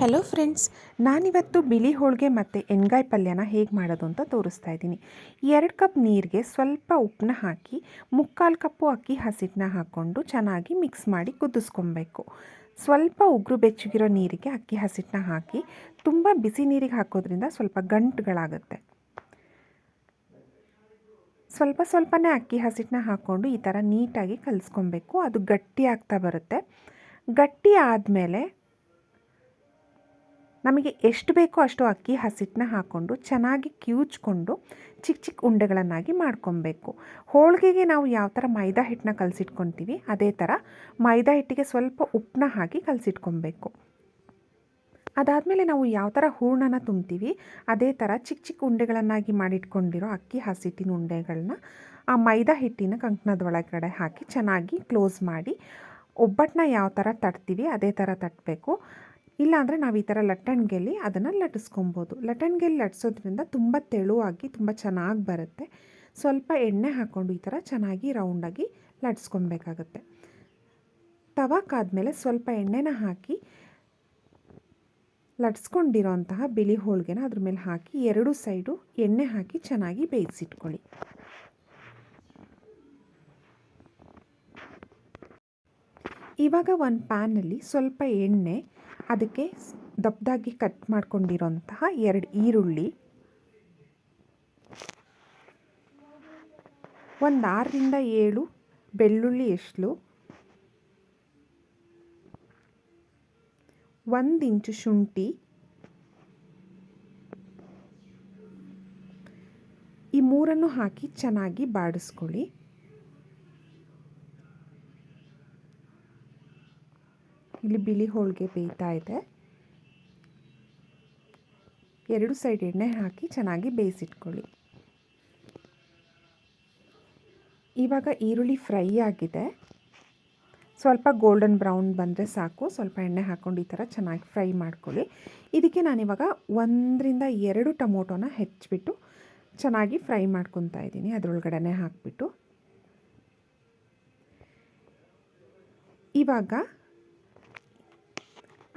Hello friends ನಾನಿವತ್ತು ಬಿಳಿ ಹೋಳಿಗೆ ಮತ್ತು ಎಣ್ಗಾಯಿ ಪಲ್ಯನ ಹೇಗೆ ಮಾಡೋದು ಅಂತ ತೋರಿಸ್ತಾ ಇದ್ದೀನಿ. ಎರಡು ಕಪ್ ನೀರಿಗೆ ಸ್ವಲ್ಪ ಉಪ್ಪನ್ನ ಹಾಕಿ, ಮುಕ್ಕಾಲು ಕಪ್ಪು ಅಕ್ಕಿ ಹಸಿಟ್ಟನ್ನ ಹಾಕ್ಕೊಂಡು ಚೆನ್ನಾಗಿ ಮಿಕ್ಸ್ ಮಾಡಿ ಕುದಿಸ್ಕೊಬೇಕು. ಸ್ವಲ್ಪ ಉಗುರು ಬೆಚ್ಚಗಿರೋ ನೀರಿಗೆ ಅಕ್ಕಿ ಹಸಿಟ್ಟನ್ನ ಹಾಕಿ, ತುಂಬ ಬಿಸಿ ನೀರಿಗೆ ಹಾಕೋದ್ರಿಂದ ಸ್ವಲ್ಪ ಗಂಟುಗಳಾಗುತ್ತೆ. ಸ್ವಲ್ಪ ಸ್ವಲ್ಪನೇ ಅಕ್ಕಿ ಹಸಿಟ್ಟನ್ನ ಹಾಕ್ಕೊಂಡು ಈ ಥರ ನೀಟಾಗಿ ಕಲಿಸ್ಕೊಬೇಕು, ಅದು ಗಟ್ಟಿ ಆಗ್ತಾ ಬರುತ್ತೆ. ಗಟ್ಟಿ ಆದಮೇಲೆ ನಮಗೆ ಎಷ್ಟು ಬೇಕೋ ಅಷ್ಟು ಅಕ್ಕಿ, ಹಸಿಟ್ಟನ್ನ ಹಾಕ್ಕೊಂಡು ಚೆನ್ನಾಗಿ ಕಿವುಚ್ಕೊಂಡು ಚಿಕ್ಕ ಚಿಕ್ಕ ಉಂಡೆಗಳನ್ನಾಗಿ ಮಾಡ್ಕೊಬೇಕು. ಹೋಳಿಗೆಗೆ ನಾವು ಯಾವ ಥರ ಮೈದಾ ಹಿಟ್ಟನ್ನ ಕಲಸಿಟ್ಕೊತೀವಿ ಅದೇ ಥರ ಮೈದಾ ಹಿಟ್ಟಿಗೆ ಸ್ವಲ್ಪ ಉಪ್ಪನ್ನ ಹಾಕಿ ಕಲಸಿಟ್ಕೊಬೇಕು ಅದಾದಮೇಲೆ ನಾವು ಯಾವ ಥರ ಹೂರ್ಣನ ತುಂಬ್ತೀವಿ, ಅದೇ ಥರ ಚಿಕ್ಕ ಚಿಕ್ಕ ಉಂಡೆಗಳನ್ನಾಗಿ ಮಾಡಿಟ್ಕೊಂಡಿರೋ ಅಕ್ಕಿ, ಹಸಿಟ್ಟಿನ ಉಂಡೆಗಳನ್ನ ಆ ಮೈದಾ ಹಿಟ್ಟಿನ ಕಂಕಣದ ಒಳಗಡೆ ಹಾಕಿ ಚೆನ್ನಾಗಿ ಕ್ಲೋಸ್ ಮಾಡಿ, ಒಬ್ಬಟ್ಟನ್ನ ಯಾವ ಥರ ತಟ್ತೀವಿ, ಅದೇ ಥರ ತಟ್ಟಬೇಕು ಇಲ್ಲಾಂದರೆ ನಾವು ಈ ಥರ ಲಟ್ಟಣಿಗೆಯಲ್ಲಿ ಅದನ್ನು ಲಟ್ಟಿಸ್ಕೊಬೋದು. ಲಟ್ಟಣಿಗೆಯಲ್ಲಿ ಲಟ್ಟಿಸೋದ್ರಿಂದ ತುಂಬ ತೆಳುವಾಗಿ, ತುಂಬ ಚೆನ್ನಾಗಿ ಬರುತ್ತೆ. ಸ್ವಲ್ಪ ಎಣ್ಣೆ ಹಾಕ್ಕೊಂಡು ಈ ಥರ ಚೆನ್ನಾಗಿ ರೌಂಡಾಗಿ ಲಟ್ಸ್ಕೊಬೇಕಾಗತ್ತೆ ತವಾಕಾದ್ಮೇಲೆ ಸ್ವಲ್ಪ ಎಣ್ಣೆನ ಹಾಕಿ ಲಟ್ಸ್ಕೊಂಡಿರೋಂತಹ ಬಿಳಿ ಹೋಳಿಗೆನ ಅದ್ರ ಮೇಲೆ ಹಾಕಿ ಎರಡು ಸೈಡು ಎಣ್ಣೆ ಹಾಕಿ ಚೆನ್ನಾಗಿ ಬೇಯಿಸಿಟ್ಕೊಳ್ಳಿ. ಇವಾಗ ಒಂದು ಪ್ಯಾನಲ್ಲಿ ಸ್ವಲ್ಪ ಎಣ್ಣೆ ಅದಕ್ಕೆ ದಪ್ಪದಾಗಿ ಕಟ್ ಮಾಡ್ಕೊಂಡಿರೋಂತಹ ಎರಡು ಈರುಳ್ಳಿ. ಒಂದು ಆರರಿಂದ ಏಳು ಬೆಳ್ಳುಳ್ಳಿ ಎಷ್ಟು ಒಂದು ಇಂಚು ಶುಂಠಿ. ಈ ಮೂರನ್ನು ಹಾಕಿ ಚೆನ್ನಾಗಿ ಬಾಡಿಸ್ಕೊಳ್ಳಿ. ಇಲ್ಲಿ ಬಿಳಿ ಹೋಳಿಗೆ ಬೇಯ್ತಾ ಇದೆ. ಎರಡು ಸೈಡ್ ಎಣ್ಣೆ ಹಾಕಿ ಚೆನ್ನಾಗಿ ಬೇಯಿಸಿಟ್ಕೊಳ್ಳಿ. ಇವಾಗ ಈರುಳ್ಳಿ ಫ್ರೈ ಆಗಿದೆ. ಸ್ವಲ್ಪ ಗೋಲ್ಡನ್ ಬ್ರೌನ್ ಬಂದರೆ ಸಾಕು. ಸ್ವಲ್ಪ ಎಣ್ಣೆ ಹಾಕ್ಕೊಂಡು ಈ ಥರ ಚೆನ್ನಾಗಿ ಫ್ರೈ ಮಾಡ್ಕೊಳ್ಳಿ. ಇದಕ್ಕೆ ನಾನಿವಾಗ ಒಂದರಿಂದ ಎರಡು ಟೊಮೊಟೊನ ಹೆಚ್ಚಿಬಿಟ್ಟು ಚೆನ್ನಾಗಿ ಫ್ರೈ ಮಾಡ್ಕೊತಾ ಇದ್ದೀನಿ. ಅದರೊಳಗಡೆ ಹಾಕಿಬಿಟ್ಟು. ಇವಾಗ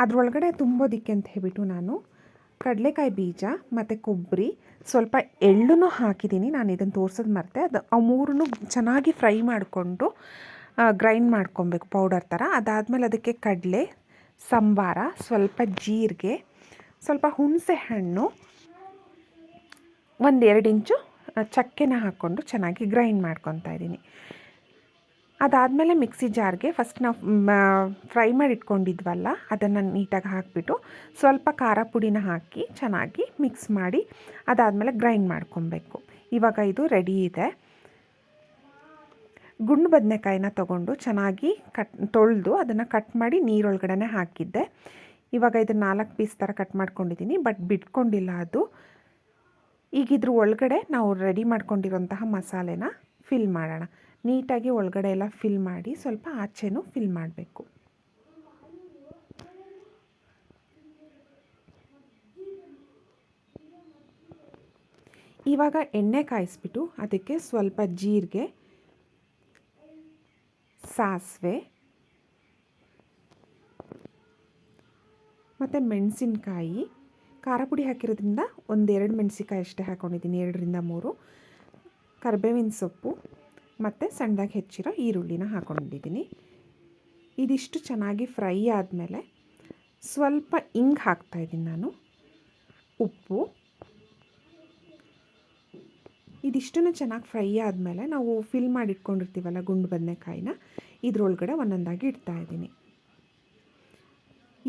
ಅದರೊಳಗಡೆ ತುಂಬೋದಿಕ್ಕೆ ಅಂತ ಹೇಳ್ಬಿಟ್ಟು ನಾನು ಕಡಲೆಕಾಯಿ ಬೀಜ ಮತ್ತು ಕೊಬ್ಬರಿ ಸ್ವಲ್ಪ ಎಳ್ಳನ್ನು ಹಾಕಿದ್ದೀನಿ. ನಾನು ಇದನ್ನು ತೋರ್ಸೋದು ಮರೆತೆ. ಅದು ಆ ಮೂರನ್ನು ಚೆನ್ನಾಗಿ ಫ್ರೈ ಮಾಡಿಕೊಂಡು ಗ್ರೈಂಡ್ ಮಾಡ್ಕೊಬೇಕು ಪೌಡರ್ ಥರ. ಅದಾದಮೇಲೆ ಅದಕ್ಕೆ ಕಡಲೆ, ಸಂಬಾರ, ಸ್ವಲ್ಪ ಜೀರಿಗೆ, ಸ್ವಲ್ಪ ಹುಣಸೆ ಹಣ್ಣು, ಒಂದೆರಡು ಇಂಚು ಚಕ್ಕೆನ ಹಾಕ್ಕೊಂಡು ಚೆನ್ನಾಗಿ ಗ್ರೈಂಡ್ ಮಾಡ್ಕೊತಾ ಇದ್ದೀನಿ. ಅದಾದಮೇಲೆ ಮಿಕ್ಸಿ ಜಾರ್ಗೆ ಫಸ್ಟ್ ನಾವು ಫ್ರೈ ಮಾಡಿ ಇಟ್ಕೊಂಡಿದ್ವಲ್ಲ ಅದನ್ನು ನೀಟಾಗಿ ಹಾಕಿಬಿಟ್ಟು ಸ್ವಲ್ಪ ಖಾರ ಪುಡಿನ ಹಾಕಿ ಚೆನ್ನಾಗಿ ಮಿಕ್ಸ್ ಮಾಡಿ ಅದಾದಮೇಲೆ ಗ್ರೈಂಡ್ ಮಾಡ್ಕೊಬೇಕು. ಇವಾಗ ಇದು ರೆಡಿ ಇದೆ. ಗುಂಡು ಬದನೆಕಾಯಿನ ತೊಗೊಂಡು ಚೆನ್ನಾಗಿ ಕಟ್ ತೊಳೆದು ಅದನ್ನು ಕಟ್ ಮಾಡಿ ನೀರೊಳಗಡೆ ಹಾಕಿದ್ದೆ. ಇವಾಗ ಇದನ್ನು ನಾಲ್ಕು ಪೀಸ್ ಥರ ಕಟ್ ಮಾಡ್ಕೊಂಡಿದ್ದೀನಿ ಬಟ್ ಬಿಟ್ಕೊಂಡಿಲ್ಲ ಅದು. ಈಗ ಇದ್ರ ಒಳಗಡೆ ನಾವು ರೆಡಿ ಮಾಡ್ಕೊಂಡಿರೋಂತಹ ಮಸಾಲೆನ ಫಿಲ್ ಮಾಡೋಣ. ನೀಟಾಗಿ ಒಳಗಡೆ ಎಲ್ಲ ಫಿಲ್ ಮಾಡಿ ಸ್ವಲ್ಪ ಆಚೆನೂ ಫಿಲ್ ಮಾಡಬೇಕು. ಇವಾಗ ಎಣ್ಣೆ ಕಾಯಿಸ್ಬಿಟ್ಟು ಅದಕ್ಕೆ ಸ್ವಲ್ಪ ಜೀರಿಗೆ, ಸಾಸಿವೆ, ಮತ್ತು ಮೆಣಸಿನ್ಕಾಯಿ. ಖಾರ ಪುಡಿ ಹಾಕಿರೋದ್ರಿಂದ ಒಂದೆರಡು ಮೆಣಸಿನ್ಕಾಯಿ ಅಷ್ಟೇ ಹಾಕ್ಕೊಂಡಿದ್ದೀನಿ ಎರಡರಿಂದ ಮೂರು. ಕರ್ಬೇವಿನ ಸೊಪ್ಪು. ಮತ್ತು ಸಣ್ಣದಾಗಿ ಹೆಚ್ಚಿರೋ ಈರುಳ್ಳಿನ ಹಾಕ್ಕೊಂಡಿದ್ದೀನಿ ಇದಿಷ್ಟು ಚೆನ್ನಾಗಿ ಫ್ರೈ ಆದಮೇಲೆ ಸ್ವಲ್ಪ ಇಂಗ್ ಹಾಕ್ತಾಯಿದ್ದೀನಿ ನಾನು. ಉಪ್ಪು. ಇದಿಷ್ಟನ್ನು ಚೆನ್ನಾಗಿ ಫ್ರೈ ಆದಮೇಲೆ ನಾವು ಫಿಲ್ ಮಾಡಿಟ್ಕೊಂಡಿರ್ತೀವಲ್ಲ ಗುಂಡು ಬದನೆಕಾಯಿನ, ಇದರೊಳಗಡೆ ಒಂದೊಂದಾಗಿ ಇಡ್ತಾಯಿದ್ದೀನಿ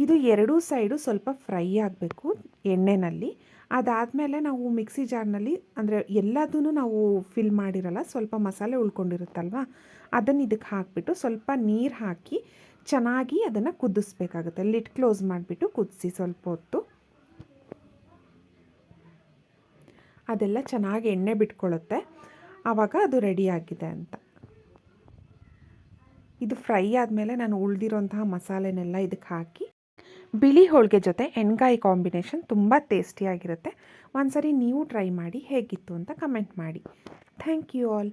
ಇದು ಎರಡೂ ಸೈಡು ಸ್ವಲ್ಪ ಫ್ರೈ ಆಗಬೇಕು ಎಣ್ಣೆಯಲ್ಲಿ ಅದಾದಮೇಲೆ ನಾವು ಮಿಕ್ಸಿ ಜಾರ್ನಲ್ಲಿ ಅಂದರೆ ಎಲ್ಲದೂ ನಾವು ಫಿಲ್ ಮಾಡಿರಲ್ಲ, ಸ್ವಲ್ಪ ಮಸಾಲೆ ಉಳ್ಕೊಂಡಿರುತ್ತಲ್ವ, ಅದನ್ನು ಇದಕ್ಕೆ ಹಾಕಿಬಿಟ್ಟು ಸ್ವಲ್ಪ ನೀರು ಹಾಕಿ ಚೆನ್ನಾಗಿ ಅದನ್ನು ಕುದಿಸ್ಬೇಕಾಗುತ್ತೆ. ಲಿಟ್ ಕ್ಲೋಸ್ ಮಾಡಿಬಿಟ್ಟು ಕುದಿಸಿ ಸ್ವಲ್ಪ ಹೊತ್ತು. ಅದೆಲ್ಲ ಚೆನ್ನಾಗಿ ಎಣ್ಣೆ ಬಿಟ್ಕೊಳ್ಳುತ್ತೆ. ಆವಾಗ ಅದು ರೆಡಿಯಾಗಿದೆ ಅಂತ. ಇದು ಫ್ರೈ ಆದಮೇಲೆ ನಾನು ಉಳಿದಿರೋಂತಹ ಮಸಾಲೆನೆಲ್ಲ ಇದಕ್ಕೆ ಹಾಕಿ ಬಿಳಿ ಹೋಳಿಗೆ ಜೊತೆ ಎಣ್ಗಾಯಿ ಕಾಂಬಿನೇಷನ್ ತುಂಬ ಟೇಸ್ಟಿಯಾಗಿರುತ್ತೆ. ಒಂದ್ಸರಿ ನೀವು ಟ್ರೈ ಮಾಡಿ ಹೇಗಿತ್ತು ಅಂತ ಕಮೆಂಟ್ ಮಾಡಿ. Thank you all.